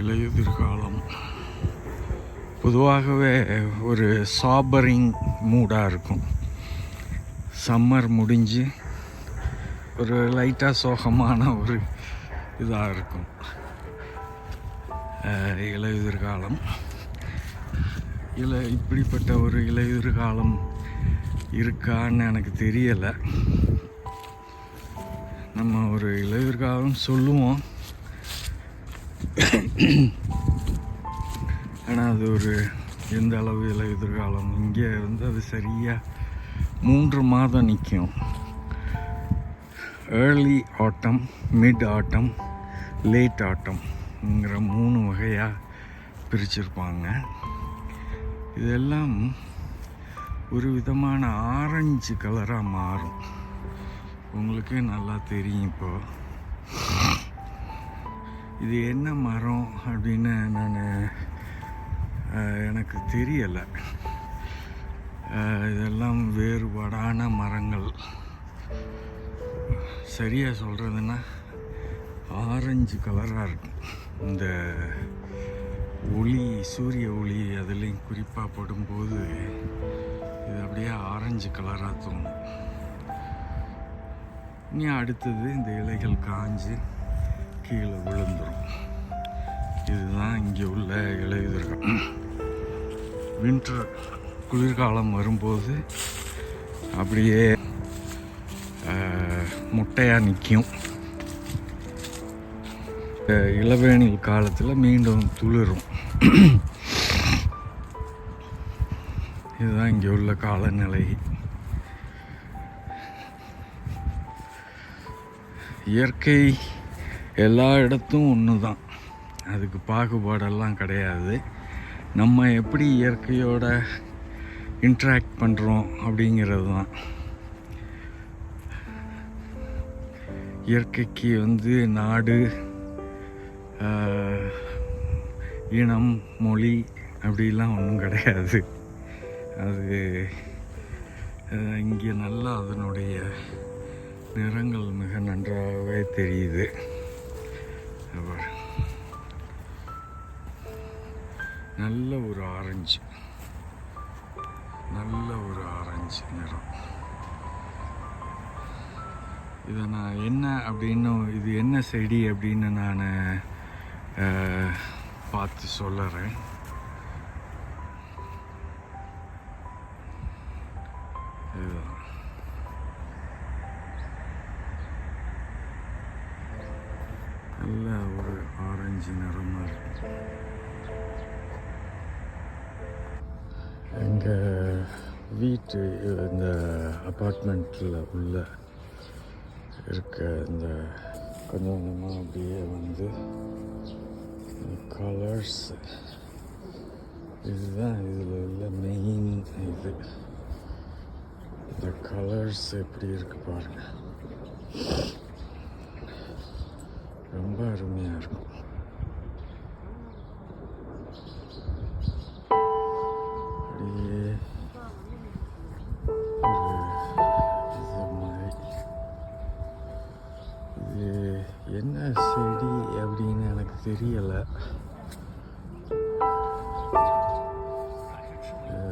இலையுதிர்காலம் பொதுவாகவே ஒரு சாபரிங் மூடாக இருக்கும். சம்மர் முடிஞ்சு ஒரு லைட்டாக சோகமான ஒரு இதாக இருக்கும். இலையுதிர்காலம் இலை இப்படிப்பட்ட ஒரு இலையுதிர்காலம் இருக்கான்னு எனக்கு தெரியலை. நம்ம ஒரு இலையுதிர் சொல்லுவோம். ஆனால் அது ஒரு எந்த அளவு இல்லை எதிர்காலம்? இங்கே வந்து அது சரியாக மூன்று மாதம் நிற்கும் ஏர்லி ஆட்டம் மிட் ஆட்டம் லேட் ஆட்டம்ங்கிற மூணு வகையாக பிரிச்சிருப்பாங்க. இதெல்லாம் ஒரு விதமான ஆரஞ்சு கலராக மாறும். உங்களுக்கே நல்லா தெரியும் இப்போது இது என்ன மரம் அப்படின்னு நான் எனக்கு தெரியலை. இதெல்லாம் வேறுபாடான மரங்கள். சரியாக சொல்கிறதுன்னா ஆரஞ்சு கலராக இருக்கும். இந்த ஒளி சூரிய ஒளி அதுலேயும் குறிப்பாக படும்போது இது அப்படியே ஆரஞ்சு கலராக தோணும். இனி அடுத்தது இந்த இலைகள் காஞ்சு கீழே விழுந்துடும் இதுதான் இங்கே உள்ள இலையுதிர்கள் வின்டர் குளிர்காலம் வரும்போது அப்படியே முட்டையாக நிற்கும். இளவேனில் காலத்தில் மீண்டும் துளிரும். இதுதான் இங்கே உள்ள காலநிலை. இயற்கை எல்லா இடத்தும் ஒன்று தான் அதுக்கு பாகுபாடெல்லாம் கிடையாது. நம்ம எப்படி இயற்கையோட இன்ட்ராக்ட் பண்ணுறோம் அப்படிங்கிறது தான் இயற்கைக்கு வந்து நாடு இனம் மொழி அப்படிலாம் ஒன்றும் கிடையாது. அது இங்கே நல்லா அதனுடைய நிறங்கள் மிக நன்றாகவே தெரியுது. பாரு. நல்ல ஒரு ஆரஞ்சு. நல்ல ஒரு ஆரஞ்சு நிறம். இதை நான் என்ன அப்படின்னு இது என்ன செடி அப்படின்னு நான் பார்த்து சொல்லுறேன். இதுதான். நல்ல ஒரு ஆரஞ்சு நிறமாக இருக்கு எங்கள் வீட்டு இந்த அப்பார்ட்மெண்ட்டில் உள்ள இருக்க இந்த கொஞ்சம் கொஞ்சமாக அப்படியே வந்து கலர்ஸ் இதுதான் இதில் உள்ள மெயின் இது இந்த கலர்ஸ் எப்படி இருக்கு பாருங்கள் ரொம்ப அருமையாக இருக்கும். அப்படியே இது என்ன செடி அப்படின்னு எனக்கு தெரியலை.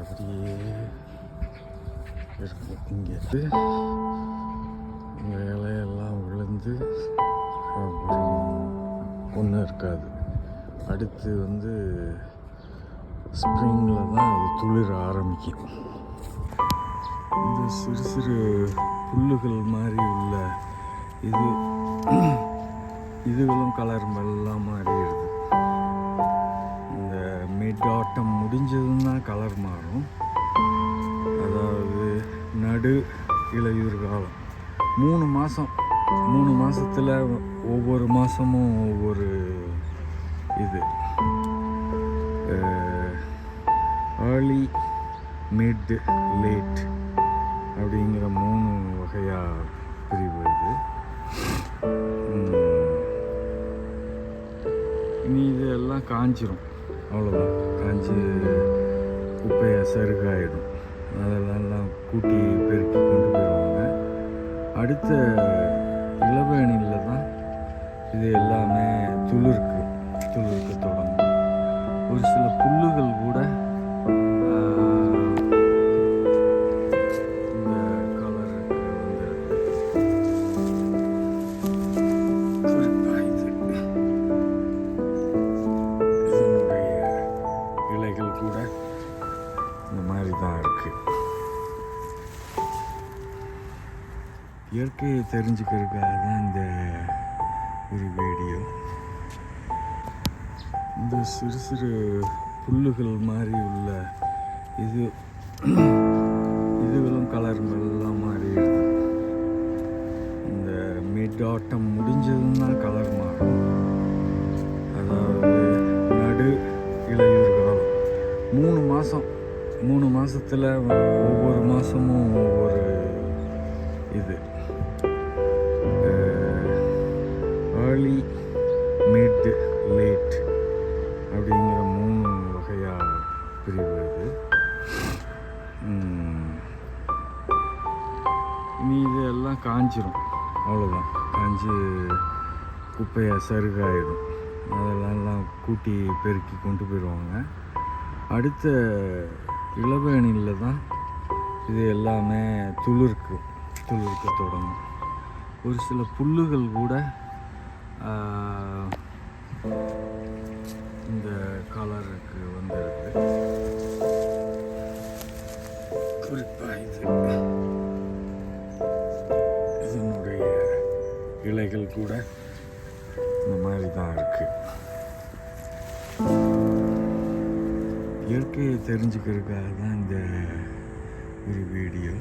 அப்படியே இருக்கும் இங்கே இலையெல்லாம் விழுந்து ஒன்றும் இருக்காது. அடுத்து வந்து ஸ்ப்ரிங்கில் தான் அது துளிர ஆரம்பிக்கும். இந்த சிறு சிறு புல்லுகள் மாதிரி உள்ள இது இதுகளும் கலர் மெல்லாம் மாறிடுது. இந்த மிட் ஆட்டம் முடிஞ்சதுன்னா தான் கலர் மாறும். அதாவது நடு இளையூர் காலம். மூணு மாதம் மூணு மாதத்தில் ஒவ்வொரு மாதமும் ஒவ்வொரு இது. ஏர்லி மிட் லேட் அப்படிங்கிற மூணு வகையாக பிரிவு இது. இனி இதெல்லாம் காஞ்சிரும். அவ்வளோதான் காஞ்சி குப்பையை சருகாயிடும். அதெல்லாம் கூட்டி பெருக்கி கொண்டு போயிடுவாங்க. அடுத்த மரபேணியில் தான் இது எல்லாமே துளிர்க்கு துளிர்க்க தொடங்கும். ஒரு சில புல்லுகள் கூட இந்த இலைகள் கூட இந்த மாதிரி தான் இருக்குது தெரிஞ்சுக்கிறதுக்காக தான் இந்த ஒரு வீடியோ. இந்த சிறு சிறு புல்லுகள் மாதிரி உள்ள இது இதுகளும் கலருங்கள்லாம் மாறிடுது இந்த மிட் ஆட்டம் முடிஞ்சதுன்னா கலர் மாறும். அதாவது நடு இளைஞர் காலம் மூணு மாதம் மூணு மாதத்தில் ஒவ்வொரு மாதமும் ஒவ்வொரு இது. ஏர்லி மிட் லேட் அப்படிங்கிற மூணு வகையாக பிரிவு இது. இனி இதெல்லாம் காஞ்சிரும். அவ்வளோதான் காஞ்சி குப்பையாக சருகாயிடும். அதெல்லாம் கூட்டி பெருக்கி கொண்டு போயிடுவாங்க. அடுத்த இளவேணியில் தான் இது எல்லாமே துளிர்க்கும். துளிர்க்க தொடங்கும். ஒரு சில புல்லுகள் கூட இந்த கலருக்கு வந்துடுது குறிப்பாக இது. இதனுடைய இலைகள் கூட இந்த மாதிரி தான் இருக்கு. இயற்கையை தெரிஞ்சுக்கிறதுக்காக தான் இந்த ஒரு வீடியோ